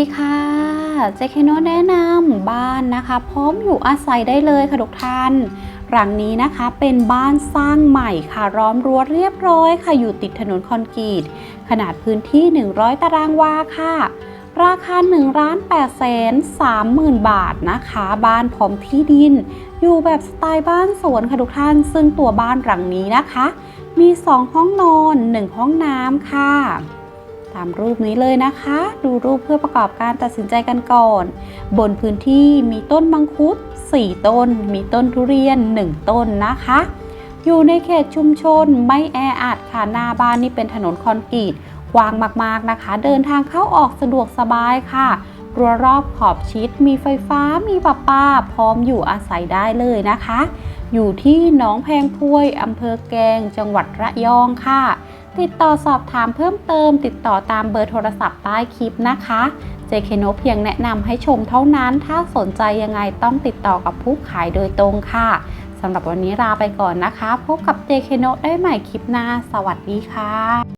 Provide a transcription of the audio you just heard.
ดีค่ะเจคโนแนะนำบ้านนะคะ พร้อมอยู่อาศัยได้เลยค่ะทุกท่านหลังนี้นะคะเป็นบ้านสร้างใหม่ค่ะล้อมรั้วเรียบร้อยค่ะอยู่ติดถนนคอนกรีต ขนาดพื้นที่ 100 ตารางวาค่ะ ราคา1ล้าน8แสน3หมื่นบาทนะคะ บ้านพร้อมที่ดิน อยู่แบบสไตล์บ้านสวนค่ะทุกท่าน ซึ่งตัวบ้านหลังนี้นะคะ มี 2 ห้องนอน 1 ห้องน้ำค่ะ ตามรูปนี้เลยนะคะ ดูรูปเพื่อประกอบการตัดสินใจกันก่อน บนพื้นที่มีต้นมังคุด 4 ต้น มีต้นทุเรียน 1 ต้นนะคะ อยู่ในเขตชุมชนไม่แออัดค่ะหน้าบ้านนี่เป็นถนนคอนกรีตกว้างมากๆนะคะ เดินทางเข้าออกสะดวกสบายค่ะ รั้วรอบขอบชิด มีไฟฟ้ามีประปาพร้อมอยู่อาศัยได้เลยนะคะ อยู่ที่หนองแพงพวยอำเภอแกง จังหวัดระยองค่ะ ติดต่อสอบถามเพิ่มเติม ติดต่อตามเบอร์โทรศัพท์ใต้คลิปนะคะ เจเคโนเพียงแนะนำให้ชมเท่านั้น ถ้าสนใจยังไงต้องติดต่อกับผู้ขายโดยตรงค่ะสำหรับวันนี้ลาไปก่อนนะคะ พบกับเจเคโนได้ใหม่คลิปหน้า สวัสดีค่ะ